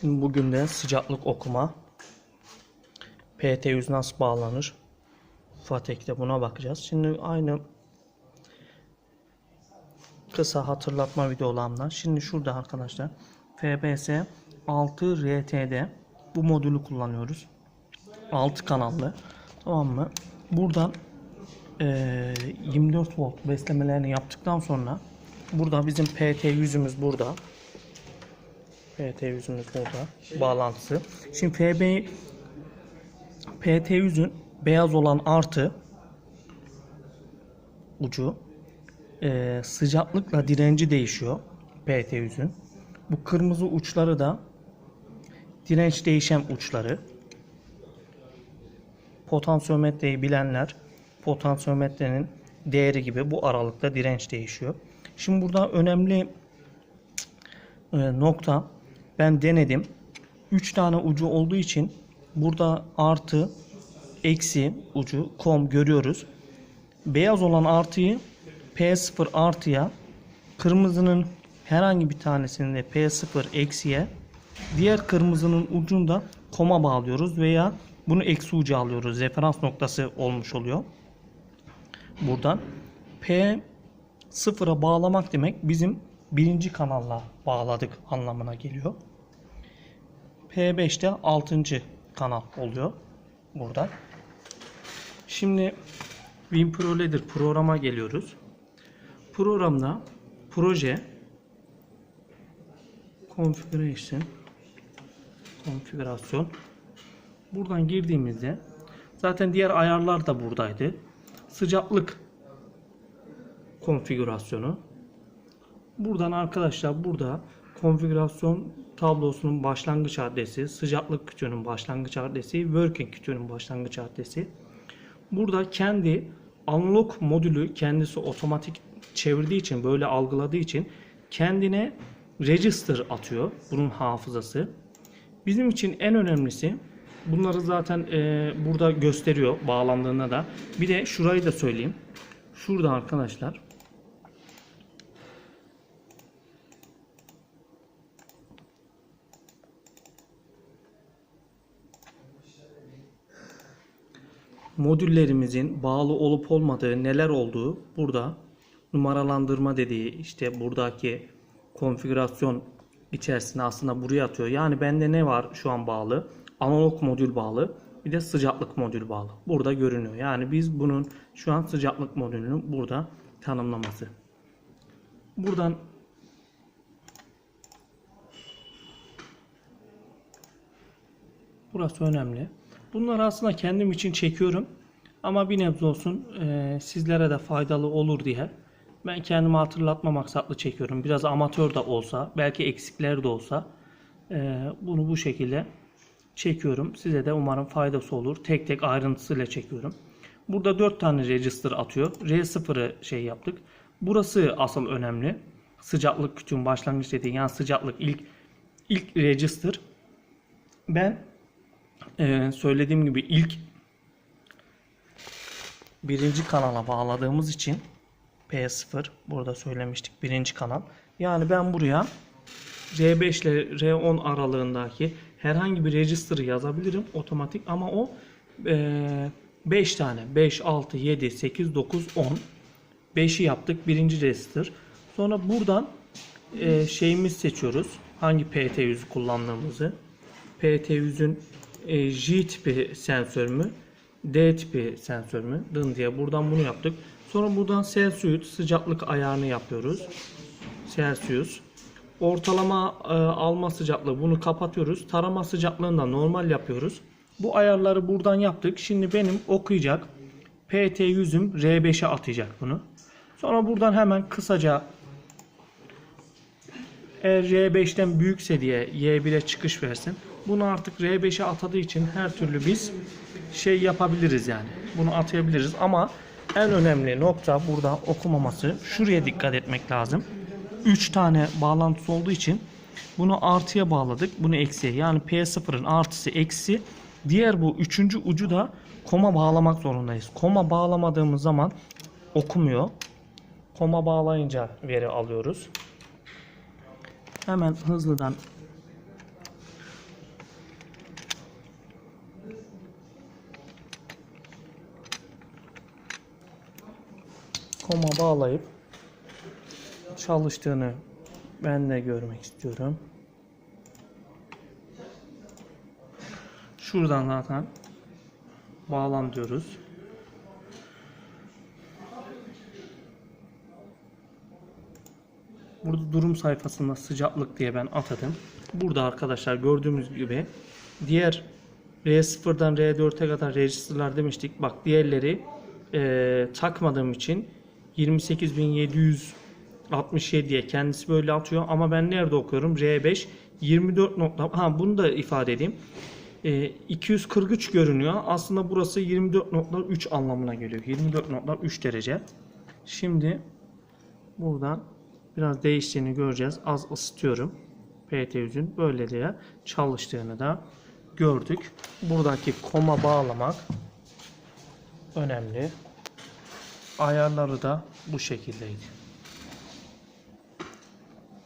Şimdi bugün de sıcaklık okuma. PT100 nasıl bağlanır? Fatek'te buna bakacağız. Şimdi aynı kısa hatırlatma videolarımdan. Şimdi şurada arkadaşlar FBS 6 RT'de bu modülü kullanıyoruz. 6 kanallı. Tamam mı? Buradan eee, 24 volt beslemelerini yaptıktan sonra burada bizim PT yüzümüz burada. PT yüzümüz burada. Bağlantısı. Şimdi FB PT yüzün beyaz olan artı ucu eee, sıcaklıkla direnci değişiyor PT yüzün. Bu kırmızı uçları da direnç değişen uçları. Potansiyometreyi bilenler potansiyometrenin değeri gibi bu aralıkta direnç değişiyor. Şimdi burada önemli e, nokta ben denedim. 3 tane ucu olduğu için burada artı eksi ucu kom görüyoruz. Beyaz olan artıyı P0 artıya kırmızının herhangi bir tanesini de P0 eksiye diğer kırmızının ucunda koma bağlıyoruz veya bunu eksi ucu alıyoruz. Referans noktası olmuş oluyor. Buradan P sıfıra bağlamak demek bizim birinci kanalla bağladık anlamına geliyor. P5'te 6. kanal oluyor burada. Şimdi WinProLader programa geliyoruz. Programda proje configuration konfigürasyon buradan girdiğimizde zaten diğer ayarlar da buradaydı. Sıcaklık konfigürasyonu. Buradan arkadaşlar burada konfigürasyon tablosunun başlangıç adresi, sıcaklık kütüğünün başlangıç adresi, working kütüğünün başlangıç adresi. Burada kendi analog modülü kendisi otomatik çevirdiği için böyle algıladığı için kendine register atıyor bunun hafızası. Bizim için en önemlisi bunları zaten e, burada gösteriyor bağlandığında da. Bir de şurayı da söyleyeyim. Şurada arkadaşlar modüllerimizin bağlı olup olmadığı neler olduğu burada numaralandırma dediği işte buradaki konfigürasyon içerisine aslında buraya atıyor. Yani bende ne var şu an bağlı? Analog modül bağlı. Bir de sıcaklık modül bağlı. Burada görünüyor. Yani biz bunun şu an sıcaklık modülünün burada tanımlaması. Buradan Burası önemli. Bunları aslında kendim için çekiyorum. Ama bir nebze olsun e, sizlere de faydalı olur diye ben kendimi hatırlatma maksatlı çekiyorum. Biraz amatör de olsa, belki eksikler de olsa e, bunu bu şekilde çekiyorum. Size de umarım faydası olur. Tek tek ayrıntısıyla çekiyorum. Burada 4 tane register atıyor. R0'ı şey yaptık. Burası asıl önemli. Sıcaklık kütüğün başlangıç dediği yani sıcaklık ilk ilk register. Ben e, söylediğim gibi ilk birinci kanala bağladığımız için P0 burada söylemiştik birinci kanal. Yani ben buraya R5 ile R10 aralığındaki herhangi bir register yazabilirim otomatik ama o 5 tane 5, 6, 7, 8, 9, 10 5'i yaptık birinci register. Sonra buradan e, şeyimiz seçiyoruz. Hangi PT100'ü kullandığımızı. PT100'ün e, J tipi sensör mü? D tipi sensör mü? Dın diye buradan bunu yaptık. Sonra buradan Celsius sıcaklık ayarını yapıyoruz. Celsius. Ortalama e, alma sıcaklığı bunu kapatıyoruz. Tarama sıcaklığını da normal yapıyoruz. Bu ayarları buradan yaptık. Şimdi benim okuyacak PT yüzüm R5'e atacak bunu. Sonra buradan hemen kısaca eğer R5'ten büyükse diye Y1'e çıkış versin. Bunu artık R5'e atadığı için her türlü biz şey yapabiliriz yani. Bunu atayabiliriz ama en önemli nokta burada okumaması. Şuraya dikkat etmek lazım. 3 tane bağlantısı olduğu için bunu artıya bağladık. Bunu eksiye. Yani P0'ın artısı eksi. Diğer bu üçüncü ucu da koma bağlamak zorundayız. Koma bağlamadığımız zaman okumuyor. Koma bağlayınca veri alıyoruz. Hemen hızlıdan koma bağlayıp çalıştığını ben de görmek istiyorum. Şuradan zaten bağlan diyoruz. Burada durum sayfasında sıcaklık diye ben atadım. Burada arkadaşlar gördüğümüz gibi diğer R0'dan R4'e kadar register'lar demiştik. Bak diğerleri eee, takmadığım için 28767'ye kendisi böyle atıyor ama ben nerede okuyorum? R5 24 nokta ha bunu da ifade edeyim. Eee, 243 görünüyor. Aslında burası 24.3 anlamına geliyor. 24.3 derece. Şimdi buradan biraz değiştiğini göreceğiz. Az ısıtıyorum. PT100'ün böyle diye çalıştığını da gördük. Buradaki koma bağlamak önemli. Ayarları da bu şekildeydi.